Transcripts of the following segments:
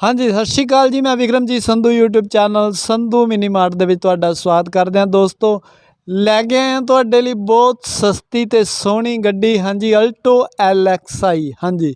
ਹਾਂਜੀ, ਸਤਿ ਸ਼੍ਰੀ ਅਕਾਲ ਜੀ। ਮੈਂ Vikramjit Sandhu, YouTube channel Sandhu mini mart ਦੇ ਵਿੱਚ ਤੁਹਾਡਾ ਸਵਾਗਤ ਕਰਦੇ ਹਾਂ। ਦੋਸਤੋ ਲੈ ਕੇ ਆਏ ਹਾਂ ਤੁਹਾਡੇ ਲਈ ਬਹੁਤ ਸਸਤੀ ਤੇ ਸੋਹਣੀ ਗੱਡੀ, ਹਾਂਜੀ ਅਲਟੋ LXI ਹਾਂਜੀ।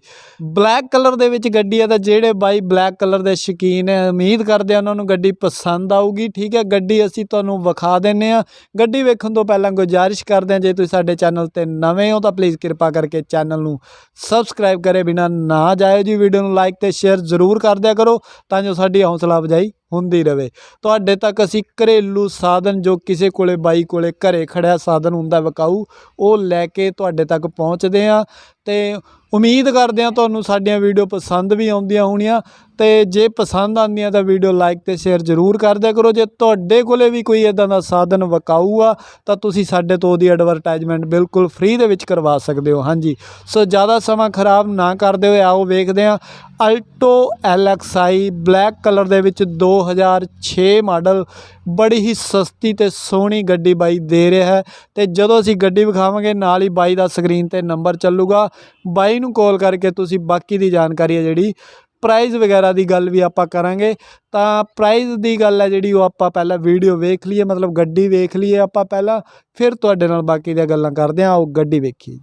ਬਲੈਕ ਕਲਰ ਦੇ ਵਿੱਚ ਗੱਡੀ ਹੈ ਤਾਂ ਜਿਹੜੇ ਬਾਈ ਬਲੈਕ ਕਲਰ ਦੇ ਸ਼ੌਕੀਨ ਹੈ, ਉਮੀਦ ਕਰਦੇ ਆ ਉਹਨਾਂ ਨੂੰ ਗੱਡੀ ਪਸੰਦ ਆਊਗੀ, ਠੀਕ ਹੈ। ਗੱਡੀ ਅਸੀਂ ਤੁਹਾਨੂੰ ਵਿਖਾ ਦਿੰਨੇ ਆ ਗੱਡੀ ਵੇਖਣ ਤੋਂ ਪਹਿਲਾਂ ਗੁਜ਼ਾਰਿਸ਼ ਕਰਦੇ ਹਾਂ, ਜੇ ਤੁਸੀਂ ਸਾਡੇ ਚੈਨਲ ਤੇ ਨਵੇਂ ਹੋ ਤਾਂ ਪਲੀਜ਼ ਕਿਰਪਾ ਕਰਕੇ ਚੈਨਲ ਨੂੰ ਸਬਸਕ੍ਰਾਈਬ ਕਰੇ ਬਿਨਾ ਨਾ ਜਾਇਓ ਜੀ। ਵੀਡੀਓ ਨੂੰ ਲਾਈਕ ਤੇ ਸ਼ੇਅਰ ਜ਼ਰੂਰ ਕਰ ਦਿਆ ਕਰੋ, ਤਾਂ ਜੋ ਸਾਡੀ ਹੌਸਲਾ ਅਫਜ਼ਾਈ ਹੁੰਦੀ ਰਵੇ। ਤੁਹਾਡੇ ਤੱਕ ਅਸੀਂ ਘਰੇਲੂ ਸਾਧਨ ਜੋ ਕਿਸੇ ਕੋਲੇ ਬਾਈ ਕੋਲੇ ਘਰੇ ਖੜਿਆ ਸਾਧਨ ਹੁੰਦਾ ਵਿਕਾਊ, ਉਹ ਲੈ ਕੇ ਤੁਹਾਡੇ ਤੱਕ ਪਹੁੰਚਦੇ ਆ ਤੇ ਉਮੀਦ ਕਰਦੇ ਹਾਂ ਤੁਹਾਨੂੰ ਸਾਡੀਆਂ ਵੀਡੀਓ ਪਸੰਦ ਵੀ ਆਉਂਦੀਆਂ ਹੋਣੀਆਂ ਤੇ ਜੇ ਪਸੰਦ ਆਉਂਦੀਆਂ ਤਾਂ ਵੀਡੀਓ ਲਾਈਕ ਤੇ ਸ਼ੇਅਰ ਜ਼ਰੂਰ ਕਰ ਦਿਆ ਕਰੋ। ਜੇ ਤੁਹਾਡੇ ਕੋਲੇ ਵੀ ਕੋਈ ਇਦਾਂ ਦਾ ਸਾਧਨ ਵਿਕਾਊ ਆ, ਤਾਂ ਤੁਸੀਂ ਸਾਡੇ ਤੋਂ ਉਹਦੀ ਐਡਵਰਟਾਈਜ਼ਮੈਂਟ ਬਿਲਕੁਲ ਫ੍ਰੀ ਦੇ ਵਿੱਚ ਕਰਵਾ ਸਕਦੇ ਹੋ। ਹਾਂਜੀ। ਸੋ ਜ਼ਿਆਦਾ ਸਮਾਂ ਖਰਾਬ ਨਾ ਕਰਦੇ ਹੋਏ ਆਓ ਵੇਖਦੇ ਹਾਂ। ਅਲਟੋ LXI ਬਲੈਕ ਕਲਰ ਦੇ ਵਿੱਚ 2006 ਮਾਡਲ ਬੜੀ ਹੀ ਸਸਤੀ ਤੇ ਸੋਹਣੀ ਗੱਡੀ ਬਾਈ ਦੇ ਰਿਹਾ ਹੈ ਤੇ ਜਦੋਂ ਅਸੀਂ ਗੱਡੀ ਵਿਖਾਵਾਂਗੇ, ਨਾਲ ਹੀ ਬਾਈ ਦਾ ਸਕਰੀਨ ਤੇ ਨੰਬਰ ਚੱਲੂਗਾ। ਬਾਈ ਨੂੰ ਕਾਲ ਕਰਕੇ ਤੁਸੀਂ ਬਾਕੀ ਦੀ ਜਾਣਕਾਰੀ ਹੈ ਜਿਹੜੀ ਪ੍ਰਾਈਜ਼ ਵਗੈਰਾ ਦੀ ਗੱਲ ਵੀ ਆਪਾਂ ਕਰਾਂਗੇ। ਤਾਂ ਪ੍ਰਾਈਜ਼ ਦੀ ਗੱਲ ਹੈ ਜਿਹੜੀ, ਉਹ ਆਪਾਂ ਪਹਿਲਾਂ ਵੀਡੀਓ ਵੇਖ ਲਈਏ, ਮਤਲਬ ਗੱਡੀ ਵੇਖ ਲਈਏ ਆਪਾਂ ਪਹਿਲਾਂ, ਫਿਰ ਤੁਹਾਡੇ ਨਾਲ ਬਾਕੀ ਦੀਆਂ ਗੱਲਾਂ ਕਰਦੇ ਹਾਂ। ਉਹ ਗੱਡੀ ਵੇਖੀਏ।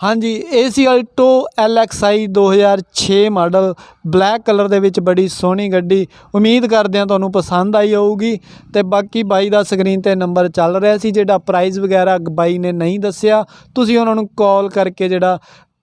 ਹਾਂਜੀ ਇਹ ਸੀ Alto LXI 2006 model, black colour ਦੇ ਵਿੱਚ ਬੜੀ ਸੋਹਣੀ ਗੱਡੀ। ਉਮੀਦ ਕਰਦੇ ਹਾਂ ਤੁਹਾਨੂੰ ਪਸੰਦ ਆਈ ਹੋਊਗੀ। ਤੇ ਬਾਕੀ ਬਾਈ ਦਾ ਸਕਰੀਨ ਤੇ ਨੰਬਰ ਚੱਲ ਰਿਹਾ ਸੀ, ਜਿਹੜਾ ਪ੍ਰਾਈਸ ਵਗੈਰਾ ਬਾਈ ਨੇ ਨਹੀਂ ਦੱਸਿਆ, ਤੁਸੀਂ ਉਹਨਾਂ ਨੂੰ ਕਾਲ ਕਰਕੇ ਜਿਹੜਾ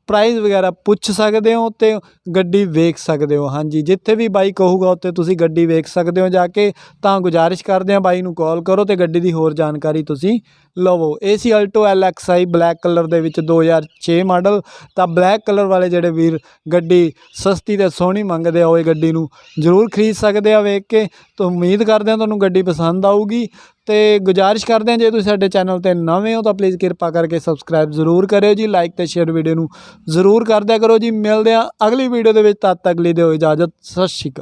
ਪ੍ਰਾਈਜ਼ ਵਗੈਰਾ ਪੁੱਛ ਸਕਦੇ ਹੋ ਤੇ ਗੱਡੀ ਵੇਖ ਸਕਦੇ ਹੋ। ਹਾਂਜੀ, ਜਿੱਥੇ ਵੀ ਬਾਈ ਕਹੂਗਾ ਉੱਥੇ ਤੁਸੀਂ ਗੱਡੀ ਵੇਖ ਸਕਦੇ ਹੋ ਜਾ ਕੇ। ਤਾਂ ਗੁਜ਼ਾਰਿਸ਼ ਕਰਦੇ ਹਾਂ ਬਾਈ ਨੂੰ ਕਾਲ ਕਰੋ ਤੇ ਗੱਡੀ ਦੀ ਹੋਰ ਜਾਣਕਾਰੀ ਤੁਸੀਂ ਲਵੋ। ਇਹ ਸੀ ਅਲਟੋ LXI ਬਲੈਕ ਕਲਰ ਦੇ ਵਿੱਚ 2006 ਮਾਡਲ। ਤਾਂ ਬਲੈਕ ਕਲਰ ਵਾਲੇ ਜਿਹੜੇ ਵੀਰ ਗੱਡੀ ਸਸਤੀ ਤੇ ਸੋਹਣੀ ਮੰਗਦੇ ਆ, ਉਹ ਇਹ ਗੱਡੀ ਨੂੰ ਜ਼ਰੂਰ ਖਰੀਦ ਸਕਦੇ ਆ ਵੇਖ ਕੇ। ਤਾਂ ਉਮੀਦ ਕਰਦੇ ਹਾਂ ਤੁਹਾਨੂੰ ਗੱਡੀ ਪਸੰਦ ਆਊਗੀ। ਤੇ ਗੁਜ਼ਾਰਿਸ਼ ਕਰਦੇ ਹਾਂ, ਜੇ ਤੁਸੀਂ ਸਾਡੇ ਚੈਨਲ ਤੇ ਨਵੇਂ ਹੋ ਤਾਂ ਪਲੀਜ਼ ਕਿਰਪਾ ਕਰਕੇ ਸਬਸਕ੍ਰਾਈਬ ਜ਼ਰੂਰ ਕਰਿਓ ਜੀ ਲਾਈਕ ਤੇ ਸ਼ੇਅਰ ਵੀਡੀਓ ਨੂੰ ਜ਼ਰੂਰ ਕਰਦਿਆ ਕਰੋ ਜੀ, ਮਿਲਦੇ ਹਾਂ ਅਗਲੀ ਵੀਡੀਓ ਦੇ ਵਿੱਚ, ਤਦ ਤੱਕ ਲਈ ਦਿਓ ਇਜਾਜ਼ਤ, ਸਤਿ ਸ਼੍ਰੀ ਅਕਾਲ।